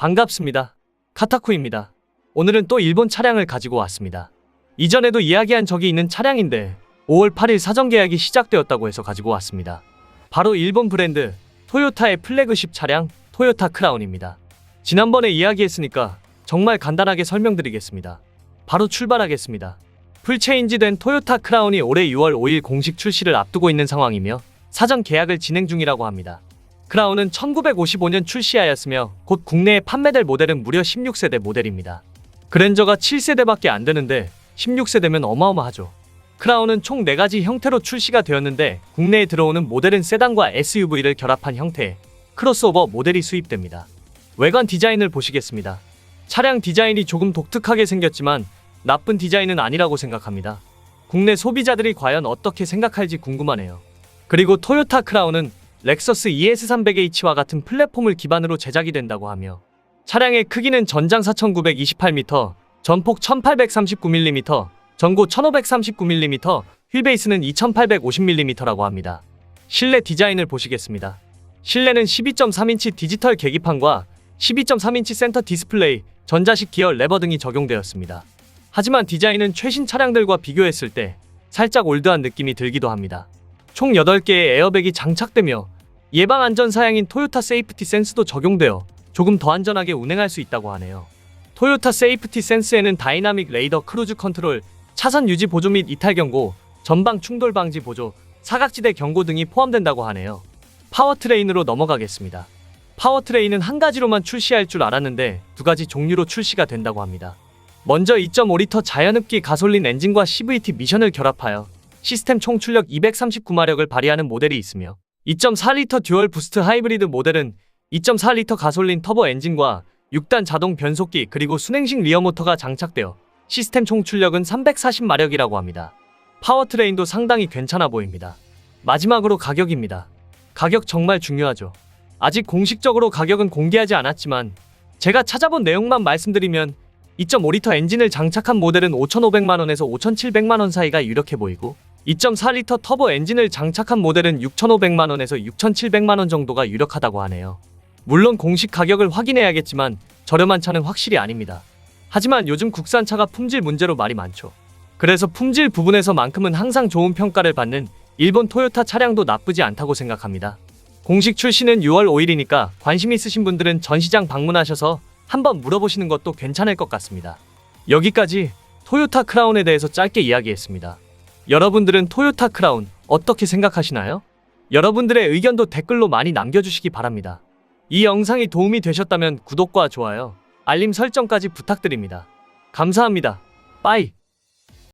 반갑습니다. 카타쿠입니다. 오늘은 또 일본 차량을 가지고 왔습니다. 이전에도 이야기한 적이 있는 차량인데 5월 8일 사전 계약이 시작되었다고 해서 가지고 왔습니다. 바로 일본 브랜드 토요타의 플래그십 차량 토요타 크라운입니다. 지난번에 이야기했으니까 정말 간단하게 설명드리겠습니다. 바로 출발하겠습니다. 풀체인지된 토요타 크라운이 올해 6월 5일 공식 출시를 앞두고 있는 상황이며 사전 계약을 진행 중이라고 합니다. 크라운은 1955년 출시하였으며 곧 국내에 판매될 모델은 무려 16세대 모델입니다. 그랜저가 7세대밖에 안 되는데 16세대면 어마어마하죠. 크라운은 총 4가지 형태로 출시가 되었는데 국내에 들어오는 모델은 세단과 SUV를 결합한 형태의 크로스오버 모델이 수입됩니다. 외관 디자인을 보시겠습니다. 차량 디자인이 조금 독특하게 생겼지만 나쁜 디자인은 아니라고 생각합니다. 국내 소비자들이 과연 어떻게 생각할지 궁금하네요. 그리고 토요타 크라운은 렉서스 ES300H와 같은 플랫폼을 기반으로 제작이 된다고 하며 차량의 크기는 전장 4928m, 전폭 1839mm, 전고 1539mm, 휠베이스는 2850mm라고 합니다. 실내 디자인을 보시겠습니다. 실내는 12.3인치 디지털 계기판과 12.3인치 센터 디스플레이, 전자식 기어 레버 등이 적용되었습니다. 하지만 디자인은 최신 차량들과 비교했을 때 살짝 올드한 느낌이 들기도 합니다. 총 8개의 에어백이 장착되며 예방 안전 사양인 토요타 세이프티 센스도 적용되어 조금 더 안전하게 운행할 수 있다고 하네요. 토요타 세이프티 센스에는 다이나믹 레이더 크루즈 컨트롤, 차선 유지 보조 및 이탈 경고, 전방 충돌 방지 보조, 사각지대 경고 등이 포함된다고 하네요. 파워트레인으로 넘어가겠습니다. 파워트레인은 한 가지로만 출시할 줄 알았는데 두 가지 종류로 출시가 된다고 합니다. 먼저 2.5리터 자연흡기 가솔린 엔진과 CVT 미션을 결합하여 시스템 총 출력 239마력을 발휘하는 모델이 있으며 2.4리터 듀얼 부스트 하이브리드 모델은 2.4리터 가솔린 터보 엔진과 6단 자동 변속기 그리고 순행식 리어 모터가 장착되어 시스템 총 출력은 340마력이라고 합니다. 파워트레인도 상당히 괜찮아 보입니다. 마지막으로 가격입니다. 가격 정말 중요하죠. 아직 공식적으로 가격은 공개하지 않았지만 제가 찾아본 내용만 말씀드리면 2.5리터 엔진을 장착한 모델은 5,500만원에서 5,700만원 사이가 유력해 보이고 2.4리터 터보 엔진을 장착한 모델은 6,500만원에서 6,700만원 정도가 유력하다고 하네요. 물론 공식 가격을 확인해야겠지만 저렴한 차는 확실히 아닙니다. 하지만 요즘 국산 차가 품질 문제로 말이 많죠. 그래서 품질 부분에서만큼은 항상 좋은 평가를 받는 일본 토요타 차량도 나쁘지 않다고 생각합니다. 공식 출시는 6월 5일이니까 관심 있으신 분들은 전시장 방문하셔서 한번 물어보시는 것도 괜찮을 것 같습니다. 여기까지 토요타 크라운에 대해서 짧게 이야기했습니다. 여러분들은 토요타 크라운 어떻게 생각하시나요? 여러분들의 의견도 댓글로 많이 남겨주시기 바랍니다. 이 영상이 도움이 되셨다면 구독과 좋아요, 알림 설정까지 부탁드립니다. 감사합니다. 빠이!